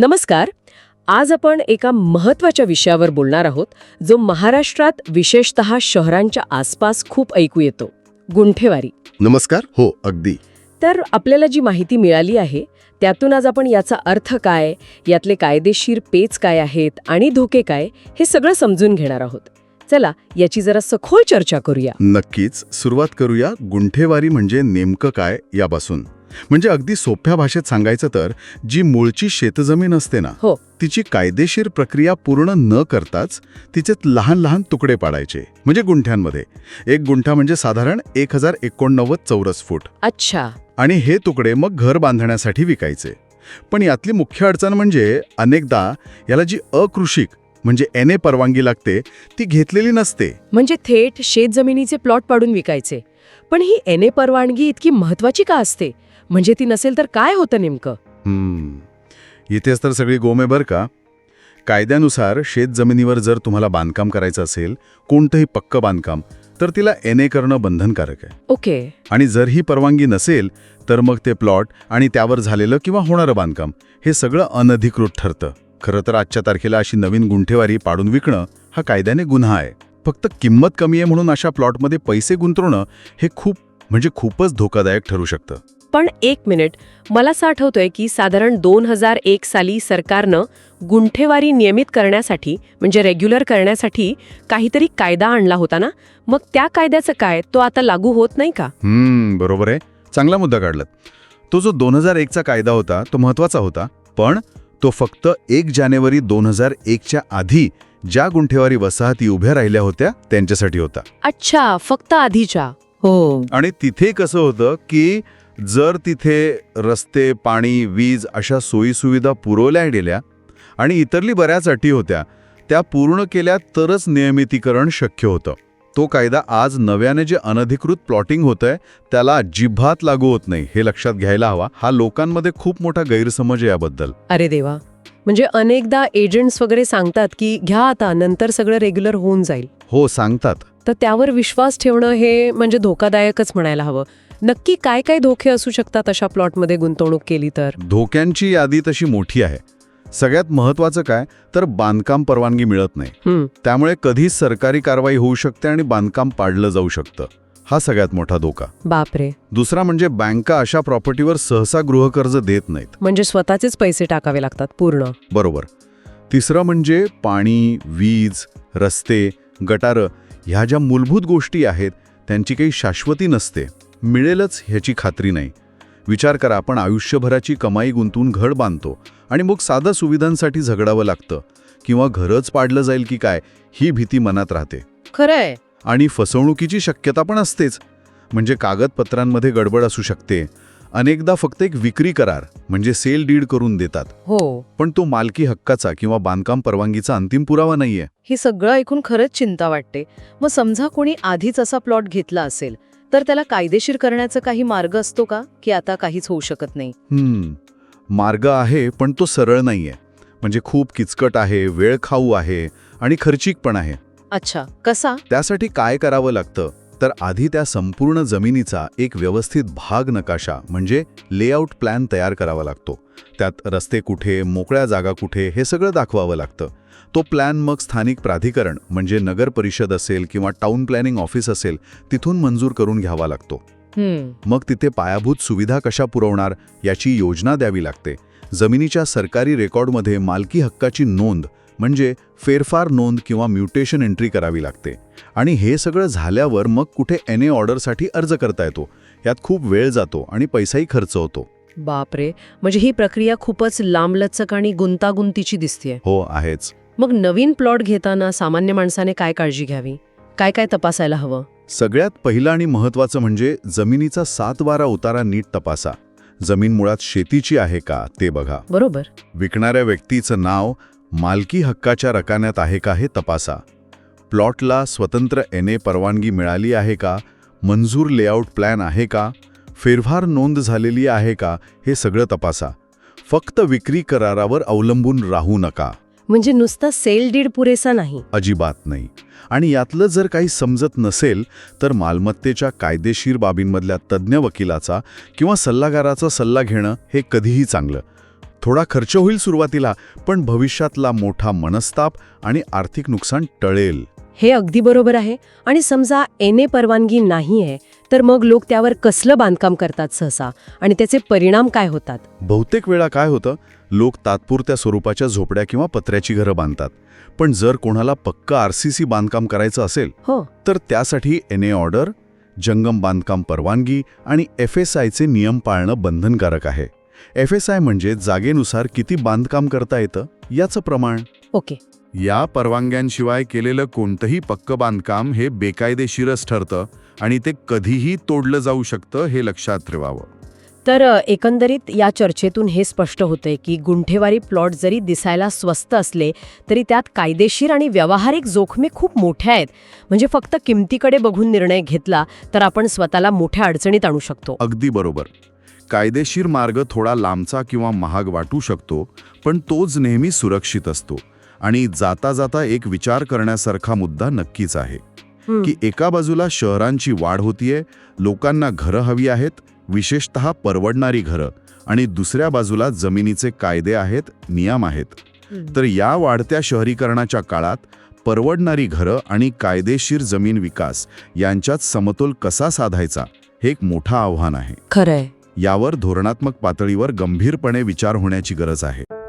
नमस्कार. आज आपण एका महत्त्वाच्या विषयावर बोलणार आहोत जो महाराष्ट्रात विशेषत शहरांच्या आसपास खूप ऐकू येतो गुंठेवारी. नमस्कार. हो अगदी. तर आपल्याला जी माहिती मिळाली आहे त्यातून आज आपण याचा अर्थ काय यातले कायदेशीर पेच काय आहेत आणि धोके काय हे सगळं समजून घेणार आहोत. चला याची जरा सखोल चर्चा करूया. नक्कीच. सुरुवात करूया गुंठेवारी म्हणजे नेमकं काय यापासून. म्हणजे अगदी सोप्या भाषेत सांगायचं तर जी मूळची शेतजमीन असते ना हो. तिची कायदेशीर प्रक्रिया पूर्ण न करताच तिचे लहान लहान तुकडे पाडायचे म्हणजे गुंठ्यांमध्ये. एक गुंठा म्हणजे साधारण एक हजार एकोणनव्वद चौरस फूट. अच्छा. आणि हे तुकडे मग घर बांधण्यासाठी विकायचे. पण यातली मुख्य अडचण म्हणजे अनेकदा याला जी अकृषिक म्हणजे एन ए परवानगी लागते ती घेतलेली नसते. म्हणजे थेट शेतजमिनीचे प्लॉट पाडून विकायचे. पण ही एन ए परवानगी इतकी महत्वाची का असते? म्हणजे ती नसेल तर काय होतं नेमकं? हम्म. इथेच तर सगळी गोमे बर का. कायद्यानुसार शेत जमिनीवर जर तुम्हाला बांधकाम करायचं असेल कोणतंही पक्क बांधकाम तर तिला एन ए करणं बंधनकारक आहे. ओके. आणि जर ही परवानगी नसेल तर मग ते प्लॉट आणि त्यावर झालेलं किंवा होणारं बांधकाम हे सगळं अनधिकृत ठरतं. खरं तर आजच्या तारखेला अशी नवीन गुंठेवारी पाडून विकणं हा कायद्याने गुन्हा आहे. फक्त किंमत कमी आहे म्हणून अशा प्लॉटमध्ये पैसे गुंतवणं हे खूप म्हणजे खूपच धोकादायक ठरू शकतं. पण एक मिनिट. मला असं आठवतोय की साधारण दोन हजार एक साली सरकारनं गुंठेवारी नियमित करण्यासाठी म्हणजे रेग्युलर करण्यासाठी काहीतरी कायदा आणला होता ना? मग त्या कायद्याचं काय? तो आता लागू होत नाही का? बरोबर आहे. चांगला मुद्दा काढलात. तो जो दोन हजार एकचा कायदा होता तो महत्त्वाचा होता पण तो फक्त एक जानेवारी दोन हजार एकच्या आधी ज्या गुंठेवारी वसाहती उभ्या राहिल्या होत्या त्यांच्यासाठी होता. अच्छा फक्त आधीच्या. हो. आणि तिथे कसं होतं की जर तिथे रस्ते पाणी वीज अशा सोयीसुविधा पुरवल्या गेल्या आणि इतरली बऱ्याच अटी होत्या त्या पूर्ण केल्या तरच नियमितीकरण शक्य होतं. तो कायदा आज नव्याने जे अनधिकृत प्लॉटिंग होतंय त्याला अजिबात लागू होत नाही हे लक्षात घ्यायला हवा. हा लोकांमध्ये खूप मोठा गैरसमज आहे याबद्दल. अरे देवा! म्हणजे अनेकदा एजंट्स वगैरे सांगतात की घ्या आता नंतर सगळं रेग्युलर होऊन जाईल. हो सांगतात. तर त्यावर विश्वास ठेवणं हे म्हणजे धोकादायकच म्हणायला हवं. नक्की काय काय धोके असू शकतात अशा प्लॉटमध्ये गुंतवणूक केली तर? धोक्यांची यादी तशी मोठी आहे. सगळ्यात महत्वाचं काय तर बांधकाम परवानगी मिळत नाही. त्यामुळे कधीच सरकारी कारवाई होऊ शकते आणि बांधकाम पाडलं जाऊ शकतं. हा सगळ्यात मोठा धोका. बापरे. दुसरा म्हणजे बँका अशा प्रॉपर्टीवर सहसा गृहकर्ज देत नाहीत. म्हणजे स्वतःचेच पैसे टाकावे लागतात पूर्ण. बरोबर. तिसरं म्हणजे पाणी वीज रस्ते गटारं ह्या ज्या मूलभूत गोष्टी आहेत त्यांची काही शाश्वती नसते. मिळेलच ह्याची खात्री नाही. विचार करा आपण आयुष्यभराची कमाई गुंतवून घर बांधतो आणि मग साध्या सुविधांसाठी झगडावं लागतं. किंवा घरच पाडलं जाईल की काय ही भीती मनात राहते. खरंय. आणि फसवणुकीची शक्यता पण असतेच. म्हणजे कागदपत्रांमध्ये गडबड असू शकते अनेकदा फक्त एक विक्री करार म्हणजे सेल डीड करून देतात. हो. पण तो मालकी हक्काचा किंवा बांधकाम परवानगीचा अंतिम पुरावा नाहीये. हे सगळं ऐकून खरंच चिंता वाटते. मग समजा कोणी आधीच असा प्लॉट घेतला असेल तर त्याला कायदेशीर करण्याचा काही मार्ग असतो का की आता काहीच होऊ शकत नाही? हम्म. मार्ग आहे पण तो सरळ नाहीये. म्हणजे खूप किचकट आहे वेळ खाऊ आहे आणि खर्चिक पण आहे. अच्छा. कसा? त्यासाठी काय करावं लागतं? तर आधी त्या संपूर्ण जमिनीचा एक व्यवस्थित भाग नकाशा म्हणजे लेआउट प्लॅन तयार करावा लागतो. त्यात रस्ते कुठे मोकळ्या जागा कुठे हे सगळं दाखवावं लागतं. तो प्लॅन मग स्थानिक प्राधिकरण म्हणजे नगर परिषद असेल किंवा टाउन प्लॅनिंग ऑफिस असेल तिथून मंजूर करून घ्यावा लागतो. मग तिथे पायाभूत सुविधा कशा पुरवणार याची योजना द्यावी लागते. जमिनीच्या सरकारी रेकॉर्डमध्ये मालकी हक्काची नोंद म्हणजे फेरफार नोंद किंवा म्युटेशन एंट्री करावी लागते. आणि हे सगळं झाल्यावर मग कुठे एन ए ऑर्डरसाठी अर्ज करता येतो. यात खूप वेळ जातो आणि पैसाही खर्च होतो. बापरे! म्हणजे ही प्रक्रिया खूपच लांबलचक आणि गुंतागुंतीची दिसतेय. हो आहेच. मग नवीन प्लॉट घेताना सामान्य माणसाने काय काळजी घ्यावी? काय काय तपासायला हवं? सगळ्यात पहिलं आणि महत्त्वाचं म्हणजे जमिनीचा सात बारा उतारा नीट तपासा. जमीन मुळात शेतीची आहे का ते बघा. बरोबर. विकणाऱ्या व्यक्तीचं नाव मालकी हक्काच्या रकान्यात आहे का हे तपासा. प्लॉटला स्वतंत्र एन ए परवानगी मिळाली आहे का? मंजूर लेआउट प्लॅन आहे का? फेरफार नोंद झालेली आहे का? हे सगळं तपासा. फक्त विक्री करारावर अवलंबून राहू नका. म्हणजे नुसता सेल डीड पुरेसा नाही. अजिबात नाही. आणि यातलं जर काही समजत नसेल तर मालमत्तेच्या कायदेशीर बाबींमधल्या तज्ज्ञ वकिलाचा किंवा सल्लागाराचा सल्ला घेणं हे कधीही चांगलं. थोडा खर्च होईल सुरुवातीला पण भविष्यातला मोठा मनस्ताप आणि आर्थिक नुकसान टळेल. हे अगदी बरोबर आहे आणि समजा एने परवानगी नाही आहे तर मग लोक त्यावर कसलं बांधकाम करतात सहसा? आणि त्याचे परिणाम काय होतात? बहुतेक वेळा काय होतं लोक तात्पुरत्या स्वरूपाच्या झोपड्या किंवा पत्र्याची घरं बांधतात. पण जर कोणाला पक्क आरसीसी बांधकाम करायचं असेल हो. तर त्यासाठी एन ए ऑर्डर जंगम बांधकाम परवानगी आणि एफ एस आयचे नियम पाळणं बंधनकारक आहे. एफ एस आय म्हणजे जागेनुसार किती बांधकाम करता येतं याचं प्रमाण. ओके. या परवानग्यांशिवाय केलेलं कोणतंही पक्क बांधकाम हे बेकायदेशीरच ठरतं आणि ते कधीही तोडलं जाऊ शकतं हे लक्षात ठेवावं. तर अ, एकंदरीत या चर्चेतून हे स्पष्ट होतंय की गुंठेवारी प्लॉट जरी दिसायला स्वस्त असले तरी त्यात कायदेशीर आणि व्यावहारिक जोखमी खूप मोठ्या आहेत. म्हणजे फक्त किमतीकडे बघून निर्णय घेतला तर आपण स्वतःला मोठ्या अडचणीत आणू शकतो. अगदी बरोबर. कायदेशीर मार्ग थोडा लांबचा किंवा महाग वाटू शकतो पण तोच नेहमी सुरक्षित असतो. आणि जाता जाता एक विचार करण्यासारखा मुद्दा नक्कीच आहे. की एका बाजूला शहरांची वाढ होतीये लोकांना घरं हवी आहेत विशेषतः परवडणारी घरं आणि दुसऱ्या बाजूला जमिनीचे कायदे आहेत नियम आहेत. तर या वाढत्या शहरीकरणाच्या काळात परवडणारी घरं आणि कायदेशीर जमीन विकास यांच्यात समतोल कसा साधायचा हे एक मोठं आव्हान आहे. खरंय. यावर धोरणात्मक पातळीवर गंभीरपणे विचार होण्याची गरज आहे.